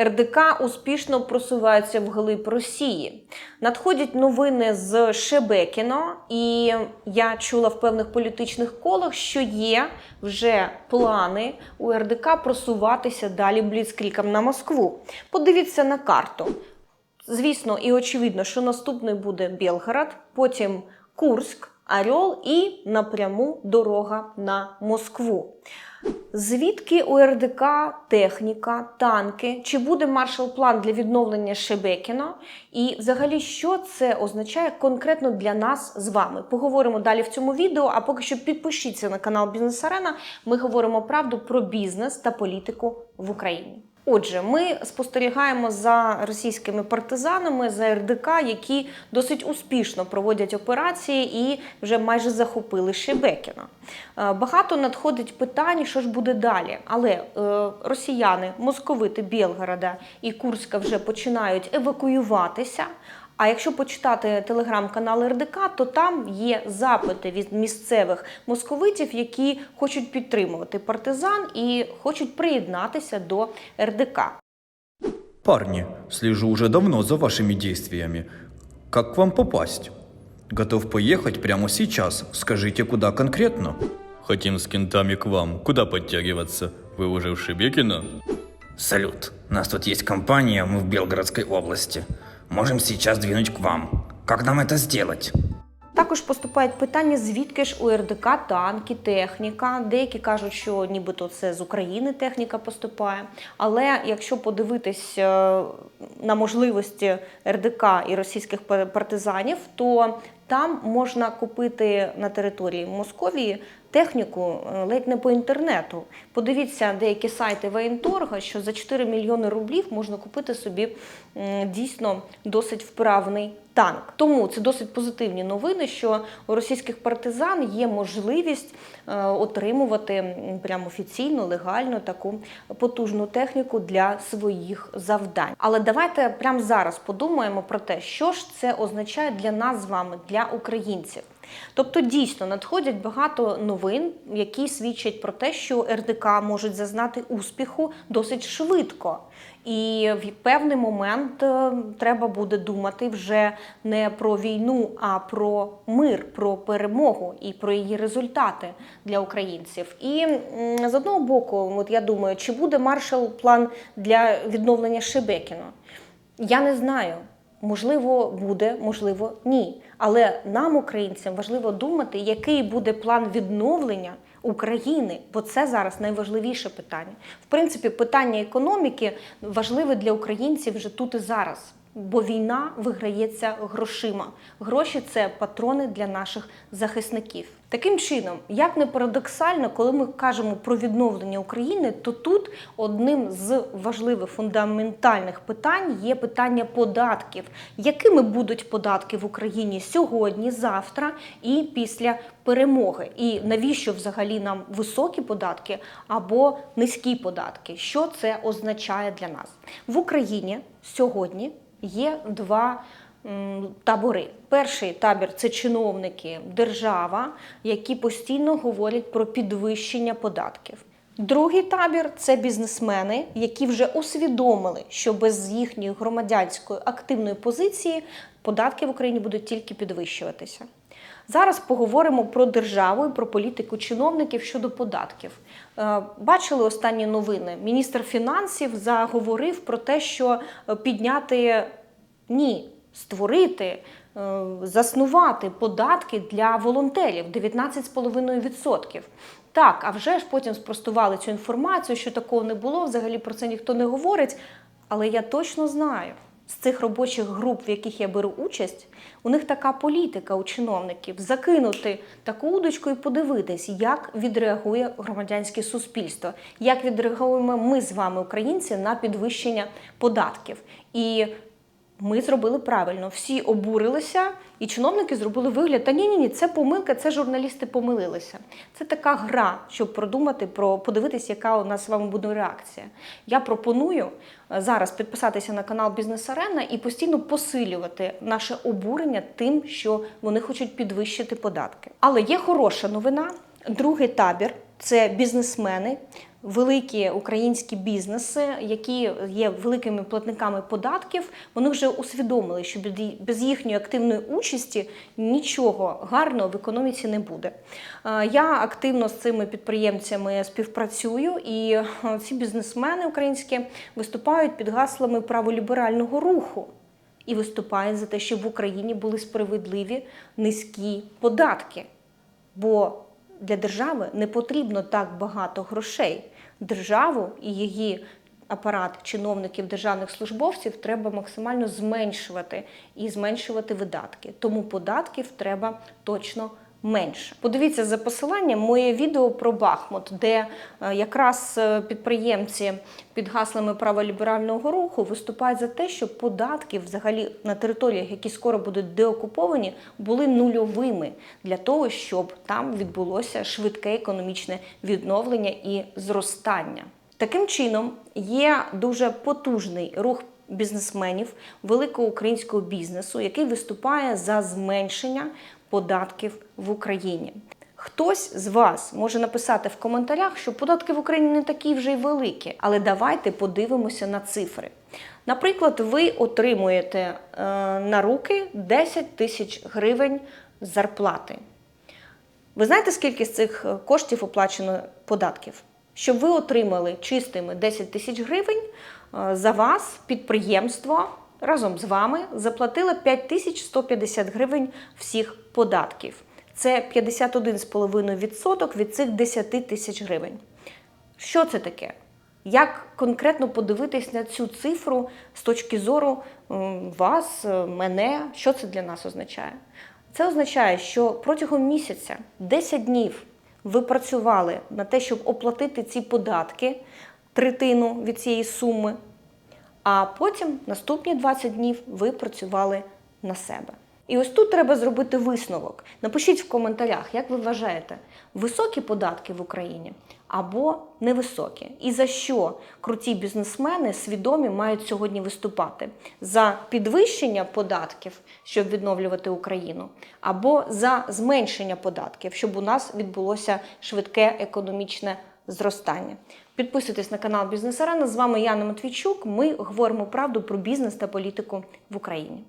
РДК успішно просувається вглиб Росії. Надходять новини з Шебекіно, і я чула в певних політичних колах, що є вже плани у РДК просуватися далі бліцкріком на Москву. Подивіться на карту. Звісно, і очевидно, що наступний буде Белгород, потім Курськ, Орел і напряму дорога на Москву. Звідки у РДК техніка, танки? Чи буде маршал-план для відновлення Шебекіно? І взагалі, що це означає конкретно для нас з вами? Поговоримо далі в цьому відео. А поки що підпишіться на канал Бізнес Арена. Ми говоримо правду про бізнес та політику в Україні. Отже, ми спостерігаємо за російськими партизанами за РДК, які досить успішно проводять операції і вже майже захопили Шебекіно. Е, Багато надходить питань, що ж буде далі. Але е, росіяни, московити Білгорода і Курська вже починають евакуюватися. А якщо почитати телеграм-канал РДК, то там є запити від місцевих московитів, які хочуть підтримувати партизан і хочуть приєднатися до РДК. Парни, слежу уже давно за вашими действиями. Как к вам попасть? Готов поехать прямо сейчас. Скажите, куда конкретно? Хотим с кентами к вам. Куда подтягиваться? Вы уже в Шебекино? Салют. У нас тут есть компания, мы в Белгородской области. Можем сейчас двинуть к вам. Как нам это сделать? Також поступають питання, звідки ж у РДК танки, техніка. Деякі кажуть, що нібито це з України техніка поступає. Але якщо подивитись е, на можливості РДК і російських пар- партизанів, то там можна купити на території Московії техніку е, ледь не по інтернету. Подивіться деякі сайти воєнторга, що за 4 мільйони рублів можна купити собі дійсно досить вправний танк. Тому це досить позитивні новини, що у російських партизан є можливість е, отримувати прям офіційно, легально таку потужну техніку для своїх завдань. Але давайте прямо зараз подумаємо про те, що ж це означає для нас з вами, для українців. Тобто дійсно надходять багато новин, які свідчать про те, що РДК можуть зазнати успіху досить швидко. І в певний момент е, треба буде думати вже не про війну, а про мир, про перемогу і про її результати для українців. І з одного боку, от я думаю, чи буде маршал-план для відновлення Шебекіно? Я не знаю. Можливо, буде, можливо, ні. Але нам, українцям, важливо думати, який буде план відновлення України, бо це зараз найважливіше питання. В принципі, питання економіки важливе для українців вже тут і зараз. Бо війна виграється грошима. Гроші це патрони для наших захисників. Таким чином, як не парадоксально, коли ми кажемо про відновлення України, то тут одним з важливих фундаментальних питань є питання податків. Якими будуть податки в Україні сьогодні, завтра і після перемоги? І навіщо взагалі нам високі податки або низькі податки? Що це означає для нас в Україні сьогодні? Є два табори. Перший табір це чиновники, держава, які постійно говорять про підвищення податків. Другий табір це бізнесмени, які вже усвідомили, що без їхньої громадянської активної позиції податки в Україні будуть тільки підвищуватися. Зараз поговоримо про державу і про політику чиновників щодо податків. Е, Бачили останні новини. Міністр фінансів заговорив про те, що е, підняти ні, створити, е, заснувати податки для волонтерів 19,5%. Так, а вже ж потім спростували цю інформацію, що такого не було. Взагалі про це ніхто не говорить. Але я точно знаю з цих робочих груп, в яких я беру участь, у них така політика у чиновників закинути таку удочку і подивитись, як відреагує громадянське суспільство, як відреагуємо ми з вами, українці, на підвищення податків. І ми зробили правильно. Всі обурилися, і чиновники зробили вигляд. Та ні, ні, ні, це помилка, це журналісти помилилися. Це така гра, щоб продумати про подивитись, яка у нас з вами буде реакція. Я пропоную е, зараз підписатися на канал Бізнес Арена і постійно посилювати наше обурення тим, що вони хочуть підвищити податки. Але є хороша новина. Другий табір це бізнесмени. Великі українські бізнеси, які є великими платниками податків, вони вже усвідомили, що без- їхньої активної участі нічого гарного в економіці не буде. Е, Я активно з цими підприємцями співпрацюю, і е, ці бізнесмени українські виступають під гаслами праволіберального руху і виступають за те, щоб в Україні були справедливі низькі податки. Бо для держави не потрібно так багато грошей. Державу і її апарат чиновників, державних службовців треба максимально зменшувати і зменшувати видатки. Тому податків треба точно менше. Подивіться за посиланням моє відео про Бахмут, де е, якраз е, підприємці під гаслами праволіберального руху виступають за те, щоб податки взагалі на територіях, які скоро будуть деокуповані, були нульовими для того, щоб там відбулося швидке економічне відновлення і зростання. Таким чином, є дуже потужний рух бізнесменів великого українського бізнесу, який виступає за зменшення податків в Україні. Хтось з вас може написати в коментарях, що податки в Україні не такі вже й великі, але давайте подивимося на цифри. Наприклад, ви отримуєте е, на руки 10 тисяч гривень зарплати. Ви знаєте, скільки з цих е, коштів оплачено податків? Щоб ви отримали чистими 10 тисяч гривень, е, за вас підприємство разом з вами заплатило 5150 гривень всіх податків. Це 51,5% від цих 10 тисяч гривень. Що це таке? Як конкретно подивитись на цю цифру з точки зору вас, е, мене? Що це для нас означає? Це означає, що протягом місяця 10 днів ви працювали на те, щоб оплатити ці податки, третину від цієї суми, а потім наступні 20 днів ви працювали на себе. І ось тут треба зробити висновок. Напишіть в коментарях, як ви вважаєте, високі податки в Україні або невисокі? І за що круті бізнесмени свідомі мають сьогодні виступати? За підвищення податків, щоб відновлювати Україну, або за зменшення податків, щоб у нас відбулося швидке економічне зростання. Підписуйтесь на канал Бізнес Арена. З вами Яна Матвійчук. Ми говоримо правду про бізнес та політику в Україні.